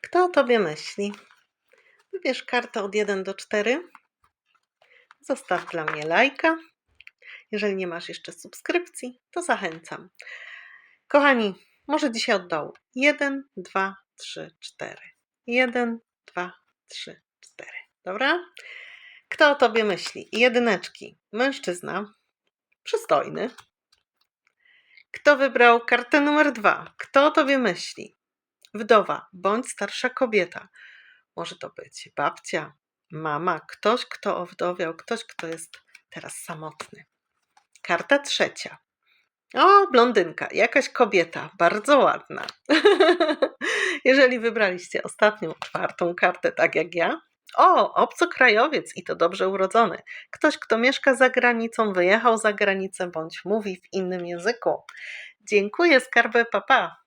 Kto o tobie myśli? Wybierz kartę od 1 do 4. Zostaw dla mnie lajka. Jeżeli nie masz jeszcze subskrypcji, to zachęcam. Kochani, może dzisiaj od dołu. 1, 2, 3, 4. 1, 2, 3, 4. Dobra? Kto o tobie myśli? Jedyneczki. Mężczyzna. Przystojny. Kto wybrał kartę numer dwa? Kto o tobie myśli? Wdowa bądź starsza kobieta. Może to być babcia, mama, ktoś, kto owdowiał, ktoś, kto jest teraz samotny. Karta trzecia. O, blondynka, jakaś kobieta, bardzo ładna. Jeżeli wybraliście ostatnią, czwartą kartę, tak jak ja, o, obcokrajowiec i to dobrze urodzony. Ktoś, kto mieszka za granicą, wyjechał za granicę bądź mówi w innym języku. Dziękuję, skarbę papa.